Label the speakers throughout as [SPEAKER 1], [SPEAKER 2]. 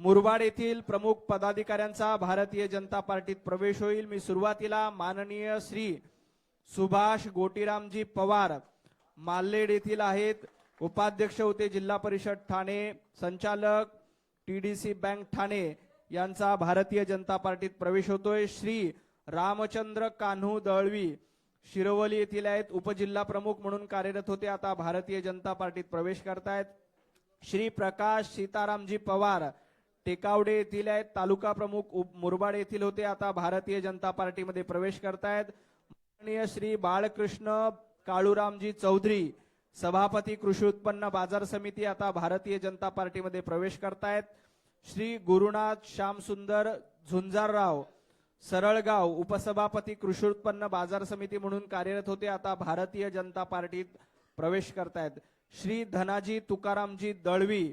[SPEAKER 1] मुरबाड येथील प्रमुख पदाधिकाऱ्यांचा भारतीय जनता पार्टीत प्रवेश होईल. मी सुरुवातीला माननीय श्री सुभाष गोटीरामजी पवार माल्लेड येथील आहेत. उपाध्यक्ष होते जिल्हा परिषद ठाणे संचालक टीडीसी बँक ठाणे यांचा भारतीय जनता पार्टीत प्रवेश होतोय. श्री रामचंद्र कान्हू दळवी शिरवली येथील आहेत. उपजिल्हा प्रमुख म्हणून कार्यरत होते. आता भारतीय जनता पार्टीत प्रवेश करतायत. श्री प्रकाश सीतारामजी पवार टेकावडे येथील आहेत. तालुका प्रमुख मुरबाड येथील होते. आता भारतीय जनता पार्टीमध्ये प्रवेश करतायत. माननीय श्री बाळकृष्ण काळूरामजी चौधरी सभापती कृषी उत्पन्न बाजार समिती आता भारतीय जनता पार्टीमध्ये प्रवेश करतायत. श्री गुरुनाथ श्यामसुंदर झुंजारराव सरळगाव उपसभापती कृषी उत्पन्न बाजार समिती म्हणून कार्यरत होते. आता भारतीय जनता पार्टीत प्रवेश करतायत. श्री धनाजी तुकारामजी दळवी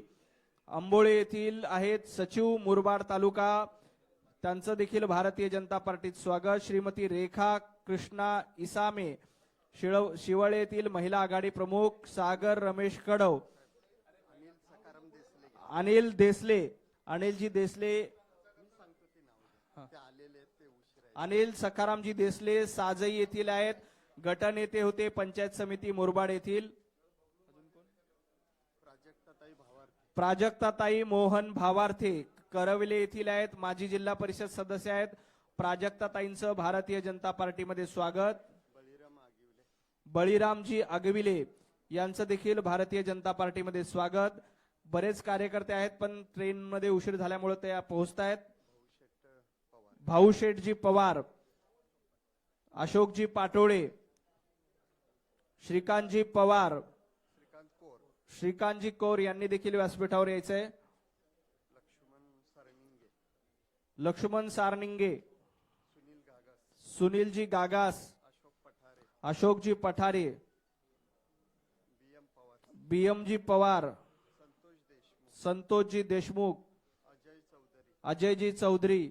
[SPEAKER 1] आंबोळे येथील आहेत सचिव मुरबाड तालुका. त्यांचं देखील भारतीय जनता पार्टीत स्वागत. श्रीमती रेखा कृष्णा इसामे शिळव शिवळे येथील महिला आघाडी प्रमुख सागर रमेश कडव अनिल देसले अनिलजी देसले अनिल सखारामजी देसले साजई येथील आहेत. गटनेते होते पंचायत समिती मुरबाड येथील. प्राजक्ताताई मोहन भावार्थे करविले येथील आहेत. माजी जिल्हा परिषद सदस्य आहेत. प्राजक्ताताईंचं भारतीय जनता पार्टीमध्ये स्वागत. बळीरामजी आगविले यांचं देखील भारतीय जनता पार्टीमध्ये स्वागत. बरेच कार्यकर्ते आहेत पण ट्रेनमध्ये उशीर झाल्यामुळे ते आहेत भाऊ शेठजी पवार अशोकजी पाटोळे श्रीकांतजी पवार श्रीकांतजी कौर यांनी देखील व्यासपीठावर यायचंय. लक्ष्मण सारनिंगे. सुनीलजी गागास. अशोकजी पठारे. बीएमजी पवार. संतोषजी देशमुख. अजयजी चौधरी.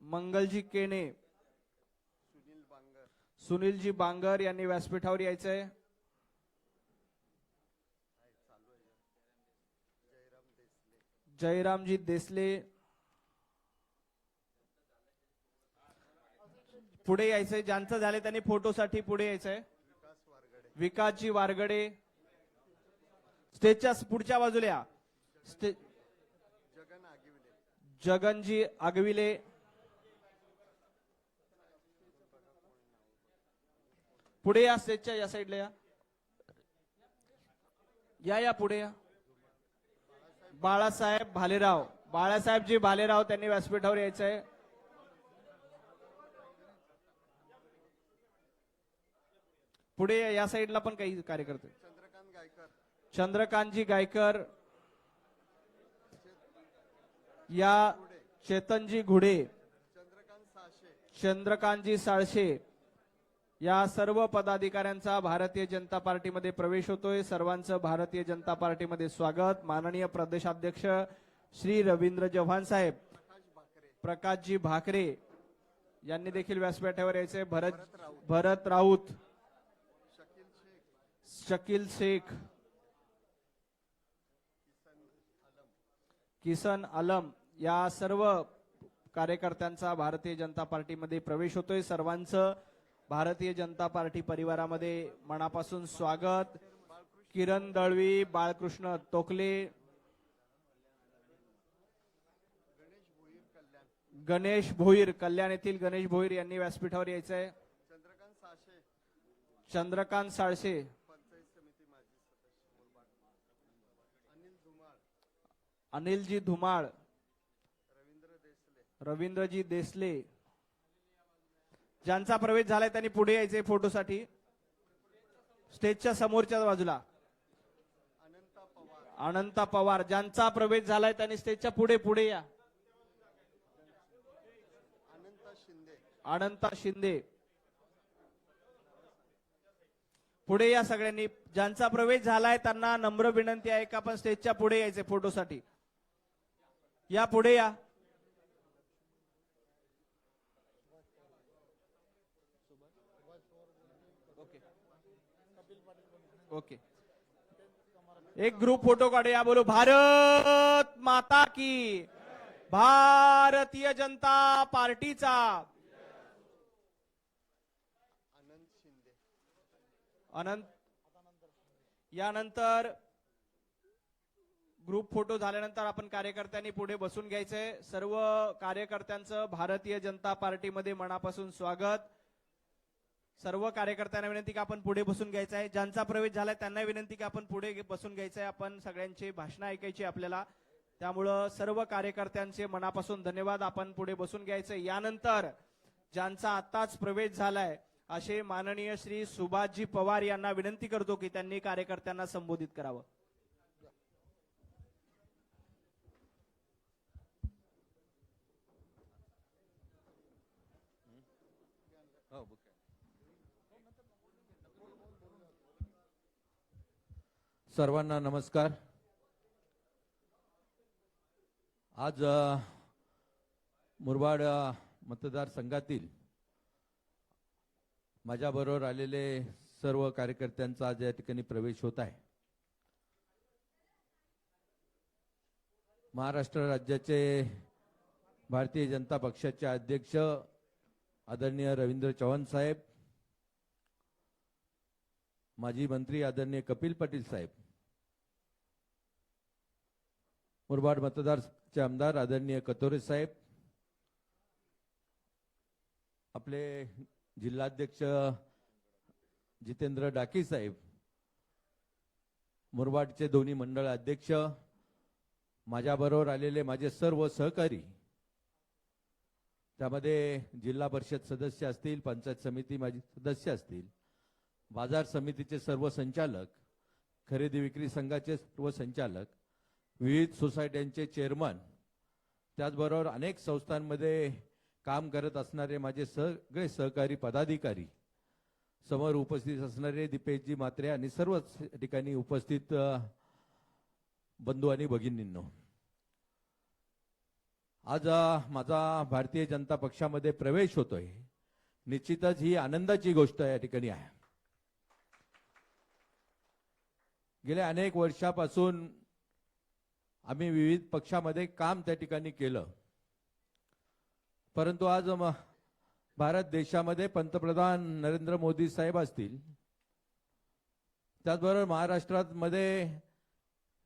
[SPEAKER 1] मंगलजी केने. सुनीलजी बांगर यांनी व्यासपीठावर यायचंय. जयरामजी देसले. पुढे यायचंय ज्यांचं झालंय त्यांनी फोटोसाठी पुढे यायचंय. विकासजी वारगडे. स्टेजच्या पुढच्या बाजूला या. स्टे जगनजी आगविले. पुढे या स्टेजच्या या साईडला या. या या पुढे या. बाळासाहेब भालेराव बाळासाहेबजी भालेराव त्यांनी व्यासपीठावर यायचंय. पुढे या साईडला पण काही कार्यकर्ते. चंद्रकांतजी गायकर. या चेतनजी घुडे चंद्रकांतजी साळशे. या सर्व पदाधिकाऱ्यांचा भारतीय जनता पार्टीमध्ये प्रवेश होतोय. सर्वांचं भारतीय जनता पार्टीमध्ये स्वागत. माननीय प्रदेशाध्यक्ष श्री रवींद्र चव्हाण साहेब प्रकाशजी भाकरे यांनी देखील व्यासपीठावर यायचे भरत भरत राऊत शकील शेख किसन आलम या सर्व कार्यकर्त्यांचा भारतीय जनता पार्टीमध्ये प्रवेश होतोय. सर्वांचं भारतीय जनता पार्टी परिवारामध्ये मनापासून स्वागत. किरण दळवी बाळकृष्ण तोकले गणेश भोईर कल्याण येथील गणेश भोईर यांनी व्यासपीठावर यायचंय. चंद्रकांत साळशे अनिलजी धुमाळ. रवींद्रजी देसले. ज्यांचा प्रवेश झालाय त्यांनी पुढे यायचे फोटोसाठी. स्टेजच्या समोरच्या बाजूला. अनंता पवार. ज्यांचा प्रवेश झालाय त्यांनी स्टेजच्या पुढे पुढे या. अनंता शिंदे. पुढे या सगळ्यांनी. ज्यांचा प्रवेश झालाय त्यांना नम्र विनंती आहे का आपण स्टेजच्या पुढे यायचे फोटोसाठी. या पुढे या. ओके. एक ग्रुप फोटो काढूया. बोलो भारत माता की. भारतीय जनता पार्टीचा. अनंत यानंतर ग्रुप फोटो झाल्यानंतर आपण कार्यकर्त्यांनी पुढे बसून घ्यायचंय. सर्व कार्यकर्त्यांचं भारतीय जनता पार्टीमध्ये मनापासून स्वागत. सर्व कार्यकर्त्यांना विनंती की आपण पुढे बसून घ्यायचं आहे. ज्यांचा प्रवेश झालाय त्यांना विनंती की आपण पुढे बसून घ्यायचं आहे. आपण सगळ्यांची भाषणं ऐकायची आपल्याला. त्यामुळं सर्व कार्यकर्त्यांचे मनापासून धन्यवाद. आपण पुढे बसून घ्यायचं यानंतर ज्यांचा आताच प्रवेश झालाय असे माननीय श्री सुभाषजी पवार यांना विनंती करतो की त्यांनी कार्यकर्त्यांना संबोधित करावं.
[SPEAKER 2] सर्वांना नमस्कार. आज मुरबाड मतदारसंघातील माझ्याबरोबर आलेले सर्व कार्यकर्त्यांचा आज या ठिकाणी प्रवेश होत आहे. महाराष्ट्र राज्याचे भारतीय जनता पक्षाचे अध्यक्ष आदरणीय रवींद्र चव्हाण साहेब माजी मंत्री आदरणीय कपिल पाटील साहेब मुरबाड मतदारचे आमदार आदरणीय कतोरे साहेब आपले जिल्हाध्यक्ष जितेंद्र डाकी साहेब मुरबाडचे दोन्ही मंडळ अध्यक्ष माझ्याबरोबर आलेले माझे सर्व सहकारी त्यामध्ये जिल्हा परिषद सदस्य असतील पंचायत समिती माझी सदस्य असतील बाजार समितीचे सर्व संचालक खरेदी विक्री संघाचे सर्व संचालक विविध सोसायट्यांचे चेअरमन त्याचबरोबर अनेक संस्थांमध्ये काम करत असणारे माझे सगळे सहकारी पदाधिकारी समोर उपस्थित असणारे दीपेशजी मात्रे आणि सर्वच ठिकाणी उपस्थित बंधू आणि भगिनींनो. आज माझा भारतीय जनता पक्षामध्ये प्रवेश होतोय. निश्चितच ही आनंदाची गोष्ट या ठिकाणी आहे. गेल्या अनेक वर्षापासून आम्ही विविध पक्षामध्ये काम त्या ठिकाणी केलं. परंतु आज म- भारत देशामध्ये पंतप्रधान नरेंद्र मोदी साहेब असतील त्याचबरोबर महाराष्ट्रात मध्ये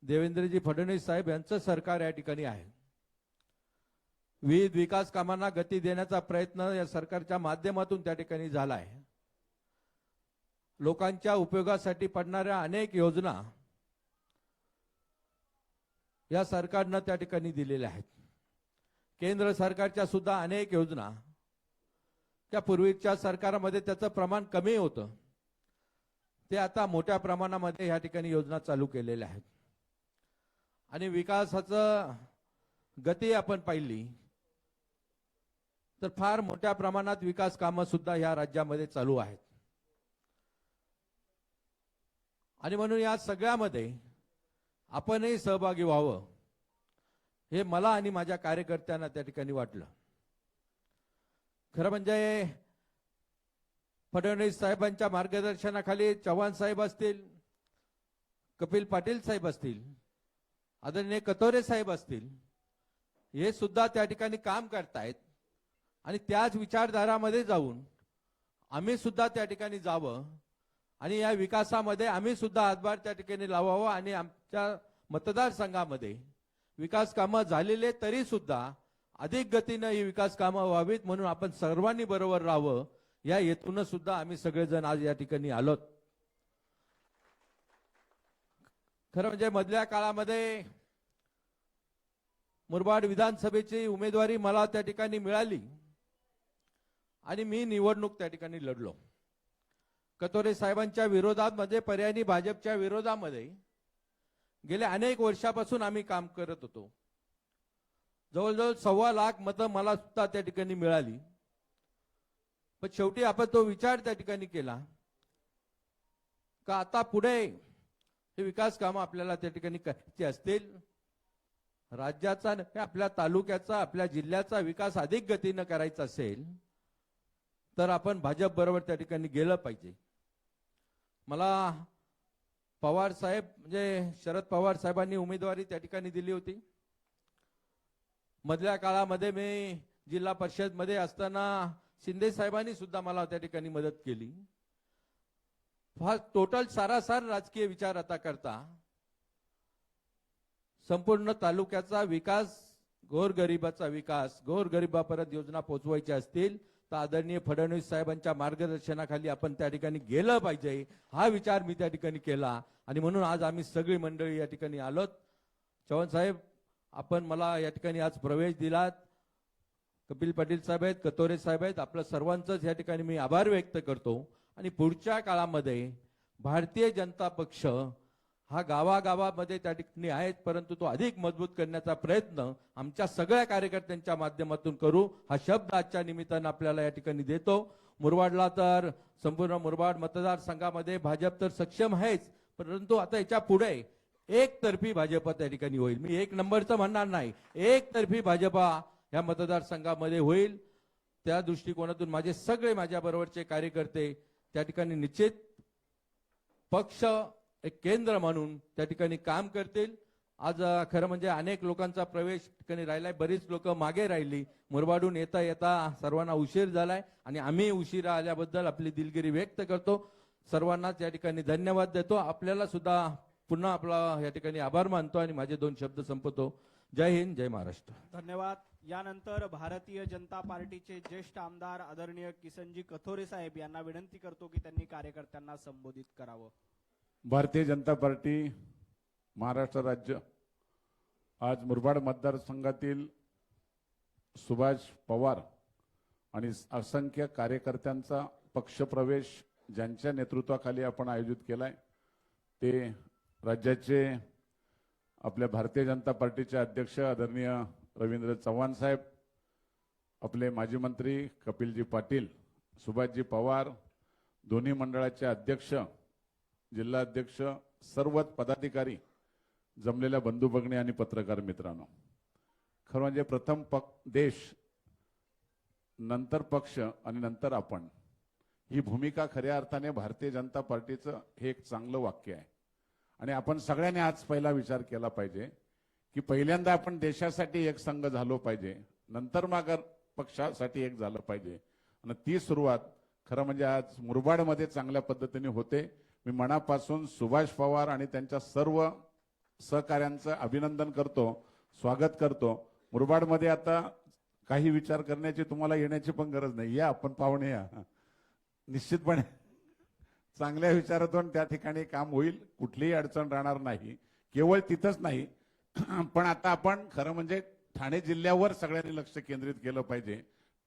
[SPEAKER 2] देवेंद्रजी फडणवीस साहेब यांचं सरकार या ठिकाणी आहे. विविध विकास कामांना गती देण्याचा प्रयत्न या सरकारच्या माध्यमातून त्या ठिकाणी झाला आहे लोकांच्या उपयोगासाठी पडणाऱ्या अनेक योजना या सरकारनं त्या ठिकाणी दिलेल्या आहेत. केंद्र सरकारच्या सुद्धा अनेक योजना त्या पूर्वीच्या सरकारमध्ये त्याचं प्रमाण कमी होतं. ते आता मोठ्या प्रमाणामध्ये या ठिकाणी योजना चालू केलेल्या आहेत. आणि विकासाचं गती आपण पाहिली तर फार मोठ्या प्रमाणात विकास कामं सुद्धा या राज्यामध्ये चालू आहेत. आणि म्हणून या सगळ्यामध्ये आपणही सहभागी व्हावं. हे मला आणि माझ्या कार्यकर्त्यांना त्या ठिकाणी वाटलं. खरं म्हणजे फडणवीस साहेबांच्या मार्गदर्शनाखाली चव्हाण साहेब असतील कपिल पाटील साहेब असतील आदरणीय कतोरे साहेब असतील हे सुद्धा त्या ठिकाणी काम करतायत. आणि त्याच विचारधारामध्ये जाऊन आम्ही सुद्धा त्या ठिकाणी जावं आणि या विकासामध्ये आम्ही सुद्धा हातभार त्या ठिकाणी लावावं आणि आमच्या मतदारसंघामध्ये विकास कामं झालेले तरी सुद्धा अधिक गतीनं ही विकास कामं व्हावीत म्हणून आपण सर्वांनी बरोबर राहावं या हेतून सुद्धा आम्ही सगळेजण आज या ठिकाणी आलोत. खरं म्हणजे मधल्या काळामध्ये मुरबाड विधानसभेची उमेदवारी मला त्या ठिकाणी मिळाली आणि मी निवडणूक त्या ठिकाणी लढलो. कतोरे साहेबांच्या विरोधात म्हणजे पर्यायी भाजपच्या विरोधामध्ये गेल्या अनेक वर्षापासून आम्ही काम करत होतो. जवळजवळ सव्वा लाख मतं मला सुद्धा त्या ठिकाणी मिळाली. पण शेवटी आपण तो विचार त्या ठिकाणी केला का आता पुढे हे विकास कामं आपल्याला त्या ठिकाणी करायची असतील? राज्याचा आपल्या तालुक्याचा आपल्या जिल्ह्याचा विकास अधिक गतीनं करायचा असेल तर आपण भाजप बरोबर त्या ठिकाणी गेलं पाहिजे. मला पवार साहेब म्हणजे शरद पवार साहेबांनी उमेदवारी त्या ठिकाणी दिली होती. मधल्या काळामध्ये मी जिल्हा परिषदमध्ये असताना शिंदे साहेबांनी सुद्धा मला त्या ठिकाणी मदत केली. फार टोटल सारासार राजकीय विचार आता करता. संपूर्ण तालुक्याचा विकास गोरगरिबाचा विकास गोरगरिबापर्यंत योजना पोहोचवायच्या असतील तर आदरणीय फडणवीस साहेबांच्या मार्गदर्शनाखाली आपण त्या ठिकाणी गेलं पाहिजे. हा विचार मी त्या ठिकाणी केला. आणि म्हणून आज आम्ही सगळी मंडळी या ठिकाणी आलोत. चव्हाण साहेब आपण मला या ठिकाणी आज प्रवेश दिलात. कपिल पाटील साहेब आहेत कतोरे साहेब आहेत. आपलं सर्वांचंच या ठिकाणी मी आभार व्यक्त करतो. आणि पुढच्या काळामध्ये भारतीय जनता पक्ष हा गावागावामध्ये त्या ठिकाणी आहेत परंतु तो अधिक मजबूत करण्याचा प्रयत्न आमच्या सगळ्या कार्यकर्त्यांच्या माध्यमातून करू हा शब्द आजच्या निमित्तानं आपल्याला या ठिकाणी देतो. मुरवाडला तर संपूर्ण मुरबाड मतदारसंघामध्ये भाजप तर सक्षम आहेच परंतु आता याच्यापुढे एकतर्फी भाजपा त्या ठिकाणी होईल. मी एक नंबरचं म्हणणार नाही एकतर्फी भाजपा या मतदारसंघामध्ये होईल. त्या दृष्टिकोनातून माझे सगळे माझ्या बरोबरचे कार्यकर्ते त्या ठिकाणी निश्चित पक्ष एक केंद्र म्हणून त्या ठिकाणी काम करतील. आज खरं म्हणजे अनेक लोकांचा प्रवेश ठिकाणी राहिलाय. बरीच लोक मागे राहिली. मुरबाडून येता येता सर्वांना उशीर झालाय आणि आम्ही उशिरा आल्याबद्दल आपली दिलगिरी व्यक्त करतो. सर्वांनाच या ठिकाणी धन्यवाद देतो. आपल्याला सुद्धा पुन्हा आपला या ठिकाणी आभार मानतो आणि माझे दोन शब्द संपवतो. जय हिंद जय महाराष्ट्र.
[SPEAKER 1] धन्यवाद. यानंतर भारतीय जनता पार्टीचे ज्येष्ठ आमदार आदरणीय किसनजी कथोरे साहेब यांना विनंती करतो की त्यांनी कार्यकर्त्यांना संबोधित करावं.
[SPEAKER 3] भारतीय जनता पार्टी महाराष्ट्र राज्य आज मुरबाड मतदारसंघातील सुभाष पवार आणि असंख्य कार्यकर्त्यांचा पक्षप्रवेश ज्यांच्या नेतृत्वाखाली आपण आयोजित केलाय ते राज्याचे आपल्या भारतीय जनता पार्टीचे अध्यक्ष आदरणीय रवींद्र चव्हाण साहेब आपले माजी मंत्री कपिलजी पाटील सुभाषजी पवार दोन्ही मंडळाचे अध्यक्ष जिल्हाध्यक्ष सर्वच पदाधिकारी जमलेल्या बंधू भगिनी आणि पत्रकार मित्रांनो. खरं म्हणजे प्रथम पक देश नंतर पक्ष आणि नंतर आपण. ही भूमिका खऱ्या अर्थाने भारतीय जनता पार्टीचं हे एक चांगलं वाक्य आहे. आणि आपण सगळ्यांनी आज पहिला विचार केला पाहिजे की पहिल्यांदा आपण देशासाठी एक संघ झालो पाहिजे नंतर मागर पक्षासाठी एक झालं पाहिजे. आणि ती सुरुवात खरं म्हणजे आज मुरबाडमध्ये चांगल्या पद्धतीने होते. मी मनापासून सुभाष पवार आणि त्यांच्या सर्व सहकाऱ्यांचं अभिनंदन करतो स्वागत करतो. मुरबाडमध्ये आता काही विचार करण्याची तुम्हाला येण्याची पण गरज नाही. या आपण पाहुणे या. निश्चितपणे चांगल्या विचारातून त्या ठिकाणी काम होईल. कुठलीही अडचण राहणार नाही. केवळ तिथंच नाही. पण आता आपण खरं म्हणजे ठाणे जिल्ह्यावर सगळ्यांनी लक्ष केंद्रित केलं पाहिजे.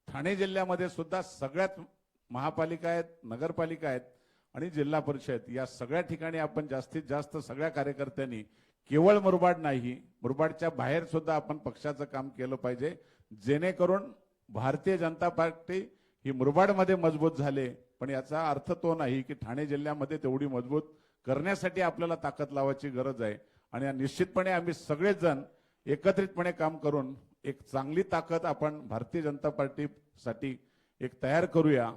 [SPEAKER 3] ठाणे जिल्ह्यामध्ये सुद्धा सगळ्यात महापालिका आहेत नगरपालिका आहेत. आणि जिल्हा परिषद या सगळ्या ठिकाणी आपण जास्तीत जास्त सगळ्या कार्यकर्त्यांनी केवळ मुरबाड नाही मुरबाडच्या बाहेर सुद्धा आपण पक्षाचं काम केलं पाहिजे जेणेकरून भारतीय जनता पार्टी ही मुरबाडमध्ये मजबूत झाले. पण याचा अर्थ तो नाही की ठाणे जिल्ह्यामध्ये तेवढी मजबूत करण्यासाठी आपल्याला ताकद लावायची गरज आहे. आणि निश्चितपणे आम्ही सगळेजण एकत्रितपणे काम करून एक चांगली ताकद आपण भारतीय जनता पार्टीसाठी एक तयार करूया.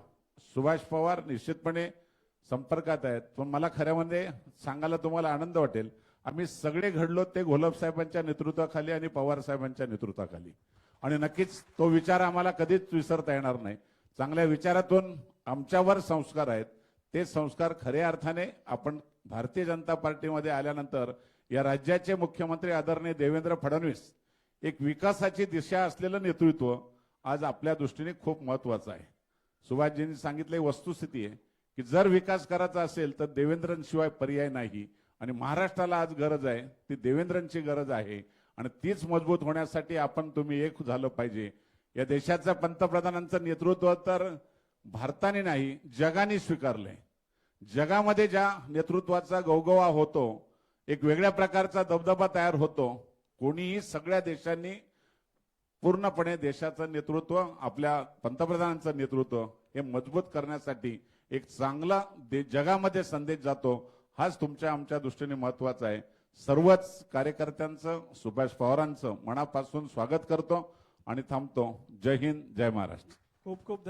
[SPEAKER 3] सुभाष पवार निश्चितपणे संपर्कात आहेत. पण मला खऱ्यामध्ये म्हणजे सांगायला तुम्हाला आनंद वाटेल. आम्ही सगळे घडलो ते घोलप साहेबांच्या नेतृत्वाखाली आणि पवार साहेबांच्या नेतृत्वाखाली. आणि नक्कीच तो विचार आम्हाला कधीच विसरता येणार नाही. चांगल्या विचारातून आमच्यावर संस्कार आहेत. ते संस्कार खऱ्या अर्थाने आपण भारतीय जनता पार्टीमध्ये आल्यानंतर या राज्याचे मुख्यमंत्री आदरणीय देवेंद्र फडणवीस एक विकासाची दिशा असलेलं नेतृत्व आज आपल्या दृष्टीने खूप महत्वाचं आहे. सुभाषजींनी सांगितले वस्तुस्थिती आहे. की जर विकास करायचा असेल तर देवेंद्रांशिवाय पर्याय नाही. आणि महाराष्ट्राला आज गरज आहे ती देवेंद्रांची गरज आहे. आणि तीच मजबूत होण्यासाठी आपण तुम्ही एक झालं पाहिजे. या देशाच्या पंतप्रधानांचं नेतृत्व तर भारताने नाही जगाने स्वीकारलंय. जगामध्ये ज्या नेतृत्वाचा गौगवा होतो एक वेगळ्या प्रकारचा दबदबा तयार होतो कोणीही सगळ्या देशांनी पूर्णपणे देशाचं नेतृत्व आपल्या पंतप्रधानांचं नेतृत्व हे मजबूत करण्यासाठी एक चांगला जगामध्ये संदेश जातो हाच तुमच्या आमच्या दृष्टीने महत्त्वाचा आहे. सर्वच कार्यकर्त्यांचं सुभाष पवारांचं मनापासून स्वागत करतो आणि थांबतो. जय हिंद जय महाराष्ट्र.
[SPEAKER 1] खूप खूप